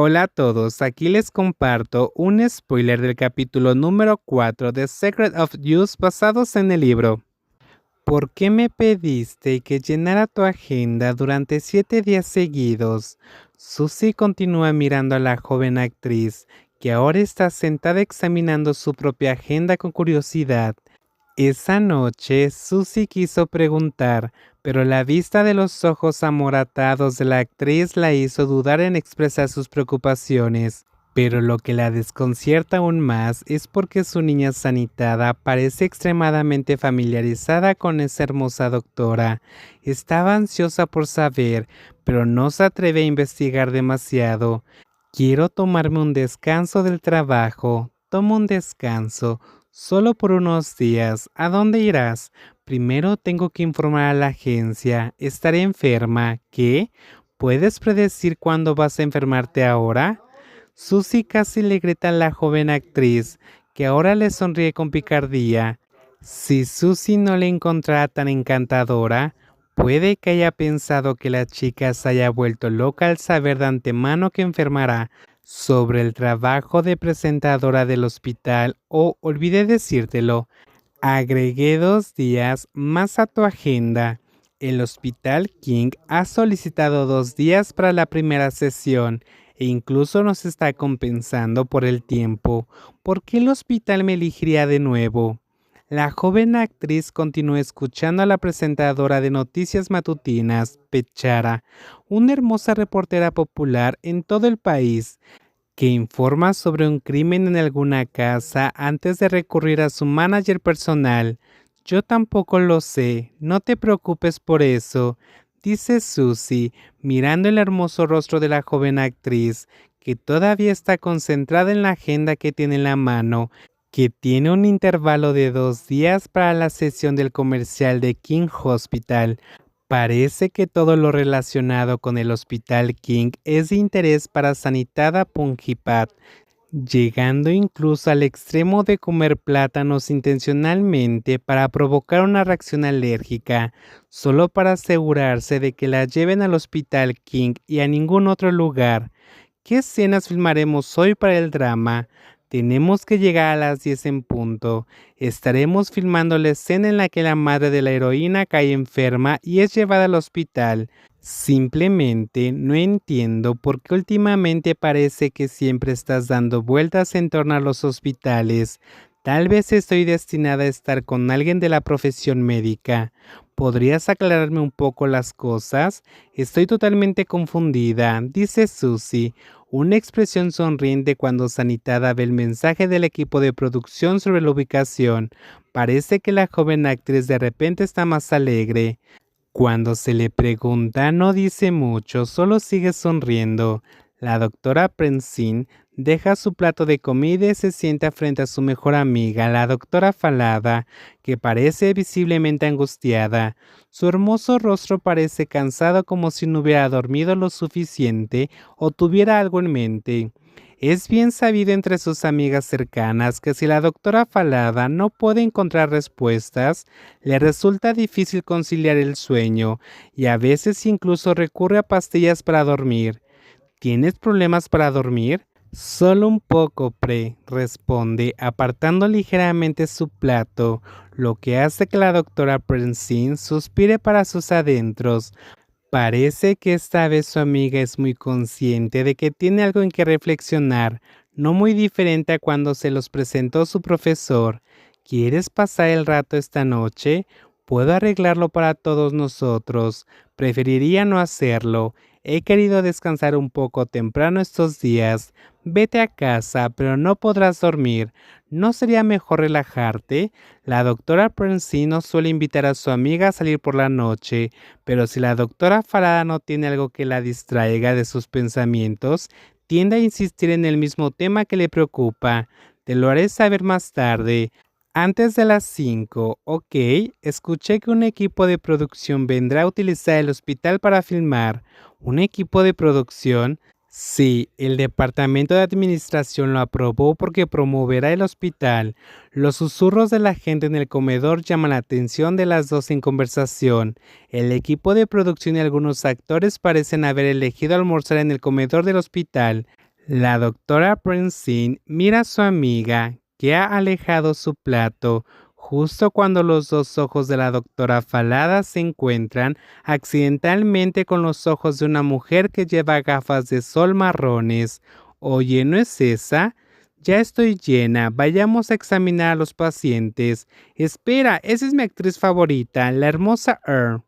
Hola a todos, aquí les comparto un spoiler del capítulo número 4 de Secret of Use basados en el libro. ¿Por qué me pediste que llenara tu agenda durante siete días seguidos? Susie continúa mirando a la joven actriz, que ahora está sentada examinando su propia agenda con curiosidad. Esa noche Susie quiso preguntar, pero la vista de los ojos amoratados de la actriz la hizo dudar en expresar sus preocupaciones. Pero lo que la desconcierta aún más es porque su niña sanitada parece extremadamente familiarizada con esa hermosa doctora. Estaba ansiosa por saber, pero no se atreve a investigar demasiado. Quiero tomarme un descanso del trabajo. Toma un descanso. Solo por unos días. ¿A dónde irás? Primero tengo que informar a la agencia. Estaré enferma. ¿Qué? ¿Puedes predecir cuándo vas a enfermarte ahora? Susie casi le grita a la joven actriz, que ahora le sonríe con picardía. Si Susie no le encontrara tan encantadora, puede que haya pensado que la chica se haya vuelto loca al saber de antemano que enfermará sobre el trabajo de presentadora del hospital o olvidé decírtelo, Agregué dos días más a tu agenda. El Hospital King ha solicitado dos días para la primera sesión e incluso nos está compensando por el tiempo. ¿Por qué el hospital me elegiría de nuevo? La joven actriz continuó escuchando a la presentadora de noticias matutinas, Pechara, una hermosa reportera popular en todo el país, que informa sobre un crimen en alguna casa antes de recurrir a su manager personal. Yo tampoco lo sé, no te preocupes por eso, dice Susie, mirando el hermoso rostro de la joven actriz, que todavía está concentrada en la agenda que tiene en la mano, que tiene un intervalo de dos días para la sesión del comercial de King Hospital, Parece que todo lo relacionado con el Hospital King es de interés para Sanitada Punjipat, llegando incluso al extremo de comer plátanos intencionalmente para provocar una reacción alérgica, solo para asegurarse de que la lleven al Hospital King y a ningún otro lugar. ¿Qué escenas filmaremos hoy para el drama? Tenemos que llegar a las 10 en punto. Estaremos filmando la escena en la que la madre de la heroína cae enferma y es llevada al hospital. Simplemente no entiendo por qué últimamente parece que siempre estás dando vueltas en torno a los hospitales. Tal vez estoy destinada a estar con alguien de la profesión médica. ¿Podrías aclararme un poco las cosas? Estoy totalmente confundida, dice Susie una expresión sonriente cuando Sanitada ve el mensaje del equipo de producción sobre la ubicación. Parece que la joven actriz de repente está más alegre. Cuando se le pregunta no dice mucho, solo sigue sonriendo. La doctora Prensin deja su plato de comida y se sienta frente a su mejor amiga, la doctora Falada, que parece visiblemente angustiada. Su hermoso rostro parece cansado como si no hubiera dormido lo suficiente o tuviera algo en mente. Es bien sabido entre sus amigas cercanas que si la doctora Falada no puede encontrar respuestas, le resulta difícil conciliar el sueño y a veces incluso recurre a pastillas para dormir. ¿Tienes problemas para dormir? Solo un poco, Pre, responde, apartando ligeramente su plato, lo que hace que la doctora Princeton suspire para sus adentros. Parece que esta vez su amiga es muy consciente de que tiene algo en que reflexionar, no muy diferente a cuando se los presentó su profesor. ¿Quieres pasar el rato esta noche? Puedo arreglarlo para todos nosotros. Preferiría no hacerlo. He querido descansar un poco temprano estos días. Vete a casa, pero no podrás dormir. ¿No sería mejor relajarte? La doctora no suele invitar a su amiga a salir por la noche, pero si la doctora Farada no tiene algo que la distraiga de sus pensamientos, tiende a insistir en el mismo tema que le preocupa. Te lo haré saber más tarde. Antes de las 5, ok, escuché que un equipo de producción vendrá a utilizar el hospital para filmar. ¿Un equipo de producción? Sí, el Departamento de Administración lo aprobó porque promoverá el hospital. Los susurros de la gente en el comedor llaman la atención de las dos en conversación. El equipo de producción y algunos actores parecen haber elegido almorzar en el comedor del hospital. La doctora Princeton mira a su amiga, que ha alejado su plato, justo cuando los dos ojos de la doctora Falada se encuentran accidentalmente con los ojos de una mujer que lleva gafas de sol marrones. Oye, ¿no es esa? Ya estoy llena, vayamos a examinar a los pacientes. Espera, esa es mi actriz favorita, la hermosa Earl.